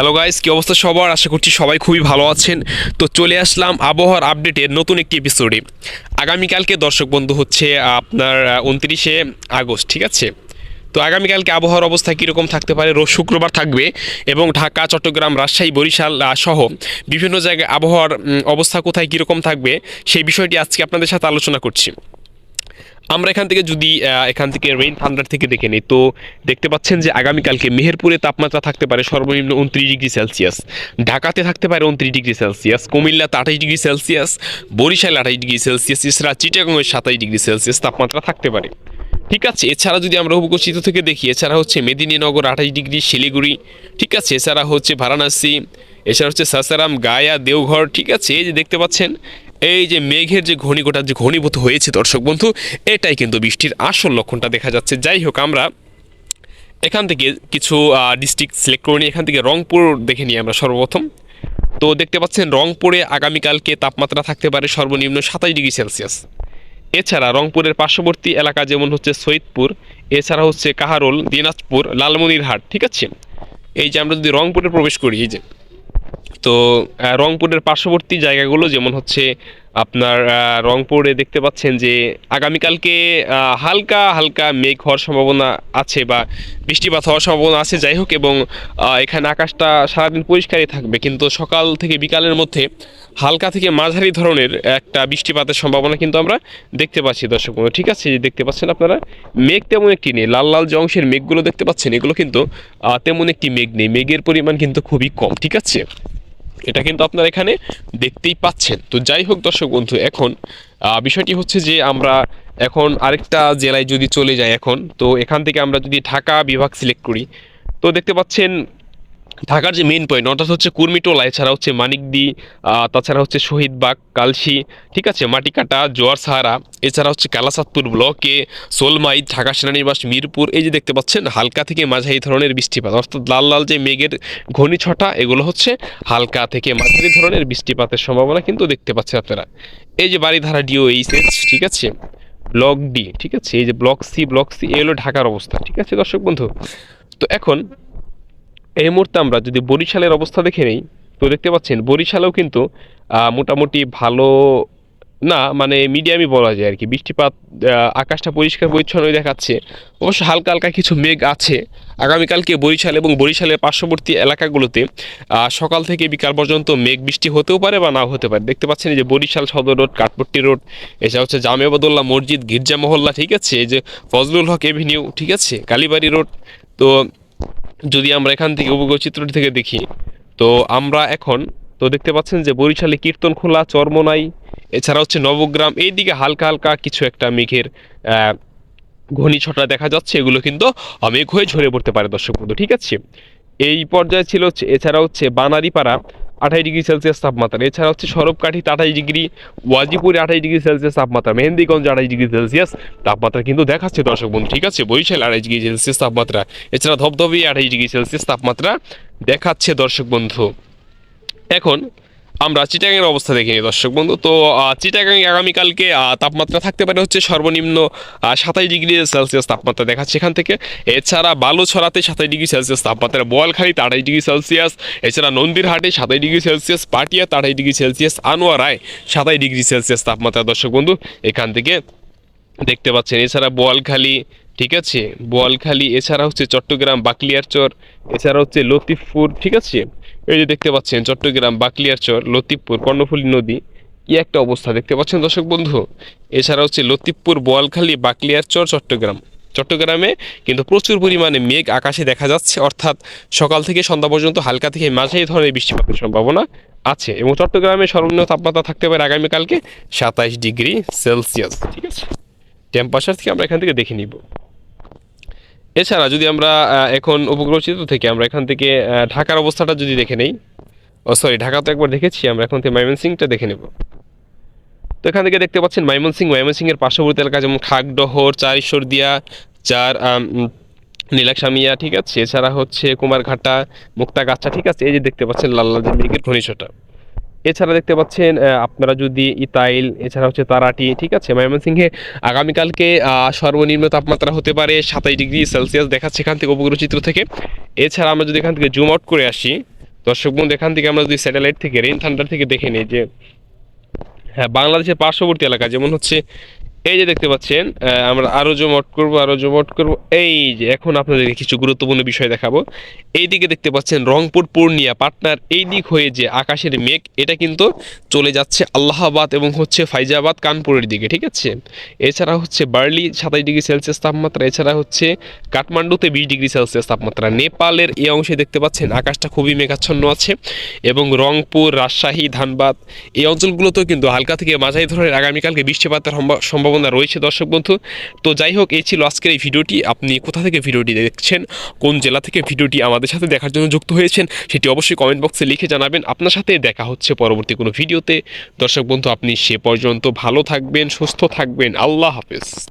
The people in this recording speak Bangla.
হ্যালো গাইস কি অবস্থা সবার? আশা করছি সবাই খুবই ভালো আছেন। তো চলে আসলাম আবহাওয়ার আপডেটের নতুন একটি এপিসোডে আগামীকালকে দর্শক বন্ধু হচ্ছে আপনার উনত্রিশে আগস্ট, ঠিক আছে? তো আগামীকালকে আবহাওয়ার অবস্থা কীরকম থাকতে পারে? রোজ শুক্রবার থাকবে এবং ঢাকা, চট্টগ্রাম, রাজশাহী, বরিশাল সহ বিভিন্ন জায়গায় আবহাওয়ার অবস্থা কোথায় কীরকম থাকবে সেই বিষয়টি আজকে আপনাদের সাথে আলোচনা করছি। আমরা এখান থেকে যদি এখান থেকে রেইন থান্ডার থেকে দেখে নিই, তো দেখতে পাচ্ছেন যে আগামীকালকে মেহেরপুরে তাপমাত্রা থাকতে পারে সর্বনিম্ন উনত্রিশ ডিগ্রি সেলসিয়াস, ঢাকাতে থাকতে পারে উনত্রিশ ডিগ্রি সেলসিয়াস কুমিল্লাতে আঠাশ ডিগ্রি সেলসিয়াস, বরিশাল আঠাশ ডিগ্রি সেলসিয়াস, এছাড়া চিটাগংয়ের সাতাশ ডিগ্রি সেলসিয়াস তাপমাত্রা থাকতে পারে। ঠিক আছে, এছাড়া যদি আমরা উপকূচিত থেকে দেখি, এছাড়া হচ্ছে মেদিনীনগর আঠাশ ডিগ্রি, শিলিগুড়ি, ঠিক আছে, এছাড়া হচ্ছে বারাণসী, এছাড়া হচ্ছে সাসারাম, গায়া, দেওঘর, ঠিক আছে, এই যে দেখতে পাচ্ছেন এই যে মেঘের যে ঘনীঘটা যে ঘনীভূত হয়েছে, দর্শক বন্ধু, এটাই কিন্তু বৃষ্টির আসল লক্ষণটা দেখা যাচ্ছে। যাই হোক, আমরা এখান থেকে কিছু ডিস্ট্রিক্ট সিলেক্ট করে নিই। এখান থেকে রংপুর দেখে নিই আমরা সর্বপ্রথম। তো দেখতে পাচ্ছেন, রংপুরে আগামীকালকে তাপমাত্রা থাকতে পারে সর্বনিম্ন সাতাশ ডিগ্রি সেলসিয়াস। এছাড়া রংপুরের পার্শ্ববর্তী এলাকা যেমন হচ্ছে সৈয়দপুর, এছাড়া হচ্ছে কাহারোল, দিনাজপুর, লালমনিরহাট, ঠিক আছে? এই যে আমরা যদি রংপুরে প্রবেশ করি, এই যে তো রংপুরের পার্শ্ববর্তী জায়গাগুলো যেমন হচ্ছে আপনার রংপুরে দেখতে পাচ্ছেন যে আগামীকালকে হালকা হালকা মেঘ হওয়ার সম্ভাবনা আছে বা বৃষ্টিপাত হওয়ার সম্ভাবনা আছে। যাই হোক, এবং এখানে আকাশটা সারাদিন পরিষ্কারই থাকবে। কিন্তু সকাল থেকে বিকালের মধ্যে হালকা থেকে মাঝারি ধরনের একটা বৃষ্টিপাতের সম্ভাবনা কিন্তু আমরা দেখতে পাচ্ছি দর্শক বন্ধু। ঠিক আছে যে দেখতে পাচ্ছেন আপনারা, মেঘ তেমন একটি নেই। লাল লাল যে অংশের মেঘগুলো দেখতে পাচ্ছেন। এগুলো কিন্তু তেমন একটি মেঘ নেই। মেঘের পরিমাণ কিন্তু খুবই কম। ঠিক আছে? এটা কিন্তু আপনারা এখানে দেখতেই পাচ্ছেন। তো যাই হোক দর্শক বন্ধু, এখন বিষয়টি হচ্ছে যে আমরা এখন আরেকটা জেলায় যদি চলে যাই এখন, তো এখান থেকে আমরা যদি ঢাকা বিভাগ সিলেক্ট করি, তো দেখতে পাচ্ছেন ঢাকার যে মেইন পয়েন্ট অর্থাৎ হচ্ছে কুর্মিটোলা এছাড়া হচ্ছে মানিকদি তাছাড়া হচ্ছে শহীদবাগ কালশি, ঠিক আছে? মাটিকাটা, জোয়ার সাহারা, এছাড়া হচ্ছে কালাসাতপুর ব্লকে, সোলমাই, ঢাকা সেনানিবাস, মিরপুর, এই যে দেখতে পাচ্ছেন, হালকা থেকে মাঝারি ধরনের বৃষ্টিপাত, অর্থাৎ লাল লাল যে মেঘের ঘূর্ণিছটা এগুলো হচ্ছে হালকা থেকে মাঝারি ধরনের বৃষ্টিপাতের সম্ভাবনা কিন্তু দেখতে পাচ্ছেন আপনারা। এই যে বাড়িধারা ডিও এইচএস ঠিক আছে? ব্লক ডি ঠিক আছে? এই যে ব্লক সি ব্লক সি এই হলো ঢাকার অবস্থা, ঠিক আছে দর্শক বন্ধু? তো এখন এই মুহূর্তে আমরা যদি বরিশালের অবস্থা দেখে নেই, তো দেখতে পাচ্ছেন বরিশালেও কিন্তু মোটামুটি ভালো, না মানে মিডিয়ামই বলা যায় আর কি। বৃষ্টিপাত আকাশটা পরিষ্কার পরিচ্ছন্নই দেখাচ্ছে। অবশ্য হালকা হালকা কিছু মেঘ আছে। আগামীকালকে বরিশাল এবং বরিশালের পার্শ্ববর্তী এলাকাগুলোতে সকাল থেকে বিকাল পর্যন্ত মেঘ বৃষ্টি হতেও পারে বা নাও হতে পারে। দেখতে পাচ্ছেন যে বরিশাল সদর রোড, কাঠপট্টি রোড, এছাড়া হচ্ছে জামেবদুল্লাহ মসজিদ, গির্জা মহল্লা, ঠিক আছে? এই যে ফজলুল হক এভিনিউ, ঠিক আছে? কালীবাড়ি রোড, তো যদি আমরা এখান থেকে উপগ্রহ থেকে দেখি, তো আমরা এখন, তো দেখতে পাচ্ছেন যে বরিশালে কীর্তনখোলা চর্মনাই এছাড়া হচ্ছে নবগ্রাম এই দিকে হালকা হালকা কিছু একটা মেঘের ঘনি ছটা দেখা যাচ্ছে, এগুলো কিন্তু মেঘ হয়ে ঝরে পড়তে পারে, দর্শক বন্ধু, ঠিক আছে? এই পর্যায়ে ছিল এছাড়া হচ্ছে বানারিপাড়া আঠাশ ডিগ্রি সেলসিয়াস তাপমাত্রা। এছাড়া হচ্ছে সরবকাঠি আঠাশ ডিগ্রি, ওয়াজিপুরে আঠাশ ডিগ্রি সেলসিয়াস তাপমাত্রা, মেহেন্দিগঞ্জ আঠাশ ডিগ্রি সেলসিয়াস তাপমাত্রা কিন্তু দেখাচ্ছে দর্শক বন্ধু, ঠিক আছে? বরিশাল আঠাশ ডিগ্রি সেলসিয়াস তাপমাত্রা, এছাড়া ধবধবে আঠাশ ডিগ্রি সেলসিয়াস তাপমাত্রা দেখাচ্ছে দর্শক বন্ধু। এখন আমরা চিটাগাংয়ের অবস্থা দেখে নিই দর্শক বন্ধু। তো আহ, চিটাগাং আগামীকালকে তাপমাত্রা থাকতে পারে হচ্ছে সর্বনিম্ন সাতাশ ডিগ্রি সেলসিয়াস তাপমাত্রা দেখাচ্ছে এখান থেকে। এছাড়া বালুছড়াতে সাতাশ ডিগ্রি সেলসিয়াস তাপমাত্রা বোয়ালখালীতে আঠাশ ডিগ্রি সেলসিয়াস। এছাড়া নন্দীরহাটে সাতাশ ডিগ্রি সেলসিয়াস পাটিয়াতে আঠাশ ডিগ্রি সেলসিয়াস আনোয়ারায় সাতাশ ডিগ্রি সেলসিয়াস তাপমাত্রা দর্শক বন্ধু এখান থেকে দেখতে পাচ্ছেন। এছাড়া বোয়ালখালী ঠিক আছে? বোয়ালখালী এছাড়া হচ্ছে চট্টগ্রাম বাকলিয়ারচর এছাড়া হচ্ছে লতিফপুর ঠিক আছে? এই যে দেখতে পাচ্ছেন চট্টগ্রাম বাকলিয়ারচর লতিফপুর, কর্ণফুলী নদী কি একটা অবস্থা দেখতে পাচ্ছেন দর্শক বন্ধু। এছাড়া হচ্ছে লতিফপুর, বোয়ালখালী বাকলিয়ারচর চট্টগ্রাম। চট্টগ্রামে কিন্তু প্রচুর পরিমাণে মেঘ আকাশে দেখা যাচ্ছে। অর্থাৎ সকাল থেকে সন্ধ্যা পর্যন্ত হালকা থেকে মাঝারি ধরনের বৃষ্টিপাতের সম্ভাবনা আছে এবং চট্টগ্রামে সর্বনিম্ন তাপমাত্রা থাকতে পারে আগামীকালকে সাতাইশ ডিগ্রি সেলসিয়াস, ঠিক আছে? টেম্পারেচার থেকে আমরা এখান থেকে দেখে নিব। এছাড়া যদি আমরা এখন উপগ্রহ চিত্র থেকে আমরা এখান থেকে ঢাকার অবস্থাটা যদি দেখে নেই, ও সরি ঢাকা তো একবার দেখেছি, আমরা এখন থেকে ময়মনসিংটা দেখে নেব। তো এখান থেকে দেখতে পাচ্ছেন ময়মনসিং ময়মনসিংয়ের পার্শ্ববর্তী এলাকা যেমন খাগডহর চার ঈশ্বরদিয়া চার নীলাকসামিয়া ঠিক আছে? এছাড়া হচ্ছে কুমারঘাটা, মুক্তাগাছা, ঠিক আছে? এই যে দেখতে পাচ্ছেন লাল লাল মেঘের ঘনিষ্ঠটা এছাড়া দেখতে পাচ্ছেন আপনারা যদি ইতাইল এছাড়া হচ্ছে তারাটি, ঠিক আছে? ময়মনসিংহে আগামীকালকে সর্বনিম্ন তাপমাত্রা হতে পারে সাতাশ ডিগ্রি সেলসিয়াস। দেখাচ্ছে এখান থেকে উপগ্রহ চিত্র থেকে। এছাড়া আমরা যদি এখান থেকে জুম আউট করে আসি, দর্শক বন্ধু, এখান থেকে আমরা যদি স্যাটেলাইট থেকে রেন থান্ডার থেকে দেখে নিই যে হ্যাঁ বাংলাদেশের পার্শ্ববর্তী এলাকা, যেমন হচ্ছে এই যে দেখতে পাচ্ছেন আমরা আরও জমট করব, আরও জমট করব। এই যে, এখন আপনাদেরকে কিছু গুরুত্বপূর্ণ বিষয় দেখাবো। এই দিকে দেখতে পাচ্ছেন, রংপুর পূর্ণিয়া পাটনার এই দিক হয়ে যে আকাশের মেঘ, এটা কিন্তু চলে যাচ্ছে আল্লাহাবাদ এবং হচ্ছে ফাইজাবাদ কানপুরের দিকে, ঠিক আছে? এছাড়া হচ্ছে বার্লি সাতাশ ডিগ্রি সেলসিয়াস তাপমাত্রা, এছাড়া হচ্ছে কাঠমান্ডুতে বিশ ডিগ্রি সেলসিয়াস তাপমাত্রা। নেপালের এই অংশে দেখতে পাচ্ছেন, আকাশটা খুবই মেঘাচ্ছন্ন আছে এবং রংপুর, রাজশাহী, ধানবাদ, এই অঞ্চলগুলোতেও কিন্তু হালকা থেকে মাঝারি ধরনের আগামীকালকে বৃষ্টিপাতের সম্ভা- সম্ভাবনা রয়েছে দর্শক বন্ধু। তো যাই হোক, এই ছিল আজকের এই ভিডিওটি। আপনি কোথা থেকে ভিডিওটি দেখছেন, কোন জেলা থেকে ভিডিওটি আমাদের সাথে দেখার জন্য যুক্ত হয়েছেন, সেটি অবশ্যই কমেন্ট বক্সে লিখে জানাবেন। আপনার সাথে দেখা হচ্ছে পরবর্তী কোনো ভিডিওতে। দর্শক বন্ধু, আপনি সে পর্যন্ত ভালো থাকবেন, সুস্থ থাকবেন। আল্লাহ হাফেজ।